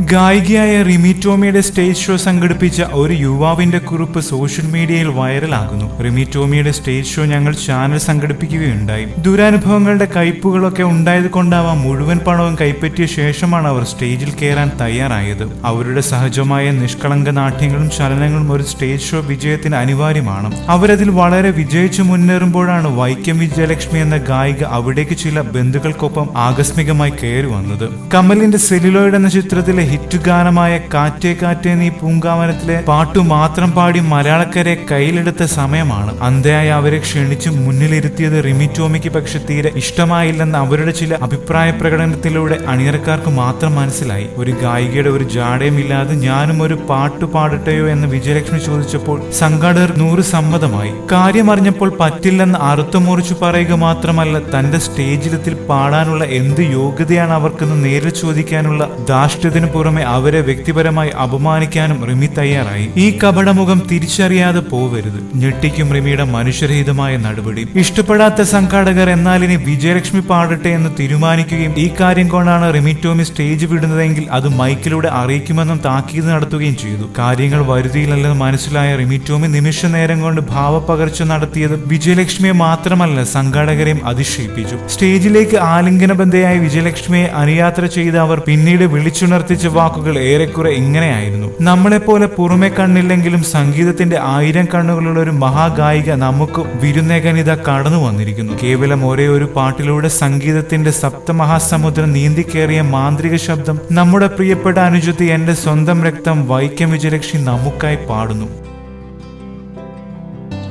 ഗായികയായ റിമി ടോമിയുടെ stage show സംഘടിപ്പിച്ച ഒരു യുവാവിന്റെ കുറിപ്പ് സോഷ്യൽ മീഡിയയിൽ വൈറലാകുന്നു. റിമി ടോമിയുടെ സ്റ്റേജ് ഷോ ഞങ്ങൾ ചാനൽ സംഘടിപ്പിക്കുകയുണ്ടായി. ദുരനുഭവങ്ങളുടെ കയ്പുകളൊക്കെ ഉണ്ടായത് കൊണ്ടാവാം മുഴുവൻ പണവും കൈപ്പറ്റിയ ശേഷമാണ് അവർ സ്റ്റേജിൽ കയറാൻ തയ്യാറായത്. അവരുടെ സഹജമായ നിഷ്കളങ്ക നാട്യങ്ങളും ചലനങ്ങളും ഒരു സ്റ്റേജ് ഷോ വിജയത്തിന് അനിവാര്യമാണ്. അവരതിൽ വളരെ വിജയിച്ചു മുന്നേറുമ്പോഴാണ് വൈക്കം വിജയലക്ഷ്മി എന്ന ഗായിക അവിടേക്ക് ചില ബന്ധുക്കൾക്കൊപ്പം ആകസ്മികമായി കയറി വന്നത്. കമലിന്റെ സെലിലോയിഡ് എന്ന ചിത്രത്തിലെ ഹിറ്റ് ഗാനമായ കാറ്റേ കാറ്റേ നീ പൂങ്കാവനത്തിലെ പാട്ടു മാത്രം പാടി മലയാളക്കരെ കയ്യിലെടുത്ത സമയമാണ്. അന്തയായി അവരെ ക്ഷണിച്ച് മുന്നിലിരുത്തിയത് റിമി ടോമിക്ക് പക്ഷെ തീരെ ഇഷ്ടമായില്ലെന്ന് അവരുടെ ചില അഭിപ്രായ പ്രകടനത്തിലൂടെ അണിയറക്കാർക്ക് മാത്രം മനസ്സിലായി. ഒരു ഗായികയുടെ ഒരു ജാടയുമില്ലാതെ ഞാനും ഒരു പാട്ട് പാടട്ടെയോ എന്ന് വിജയലക്ഷ്മി ചോദിച്ചപ്പോൾ സംഘാടകർ നൂറ് സമ്മതമായി. കാര്യമറിഞ്ഞപ്പോൾ പറ്റില്ലെന്ന് അറുത്തു മുറിച്ചു പറയുക മാത്രമല്ല തന്റെ സ്റ്റേജിലെത്തിൽ പാടാനുള്ള എന്ത് യോഗ്യതയാണ് അവർക്കെന്ന് നേരിൽ ചോദിക്കാനുള്ള ധാർഷ്ട്യത്തിനു പുറമെ അവരെ വ്യക്തിപരമായി അപമാനിക്കാനും റിമി തയ്യാറായി. ഈ കപടമുഖം തിരിച്ചറിയാതെ പോവരുത്. ഞെട്ടിക്കും റിമിയുടെ മനുഷ്യരഹിതമായ നടപടി. ഇഷ്ടപ്പെടാത്ത സംഘാടകർ എന്നാൽ ഇനി വിജയലക്ഷ്മി പാടട്ടെ എന്ന് തീരുമാനിക്കുകയും ഈ കാര്യം കൊണ്ടാണ് റിമി ടോമി സ്റ്റേജ് വിടുന്നതെങ്കിൽ അത് മൈക്കിലൂടെ അറിയിക്കുമെന്നും താക്കീത് നടത്തുകയും ചെയ്തു. കാര്യങ്ങൾ വരുതിയിലല്ലെന്ന് മനസ്സിലായ റിമി ടോമി നിമിഷ നേരം കൊണ്ട് ഭാവപകർച്ച നടത്തിയത് വിജയലക്ഷ്മിയെ മാത്രമല്ല സംഘാടകരെയും അതിശയിപ്പിച്ചു. സ്റ്റേജിലേക്ക് ആലിംഗന ആലിംഗനബന്ധയായ വിജയലക്ഷ്മിയെ അനുയാത്ര ചെയ്ത അവർ പിന്നീട് വിളിച്ചുണർത്തിച്ച വാക്കുകൾ ഏറെക്കുറെ ഇങ്ങനെയായിരുന്നു. നമ്മളെപ്പോലെ പുറമെ കണ്ണില്ലെങ്കിലും സംഗീതത്തിന്റെ ആയിരം കണ്ണുകളുള്ള ഒരു മഹാഗായിക നമുക്ക് വിരുന്നേകനിത കടന്നു വന്നിരിക്കുന്നു. കേവലം ഒരേ ഒരു പാട്ടിലൂടെ സംഗീതത്തിന്റെ സപ്തമഹാസമുദ്രം നീന്തിക്കേറിയ മാന്ത്രിക ശബ്ദം നമ്മുടെ പ്രിയപ്പെട്ട അനുജത്തി എന്റെ സ്വന്തം രക്തം വൈക്കം വിജയലക്ഷ്മി നമുക്കായി പാടുന്നു.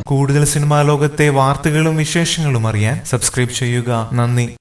കൂടുതൽ സിനിമാ ലോകത്തെ വാർത്തകളും വിശേഷങ്ങളും അറിയാൻ സബ്സ്ക്രൈബ് ചെയ്യുക. നന്ദി.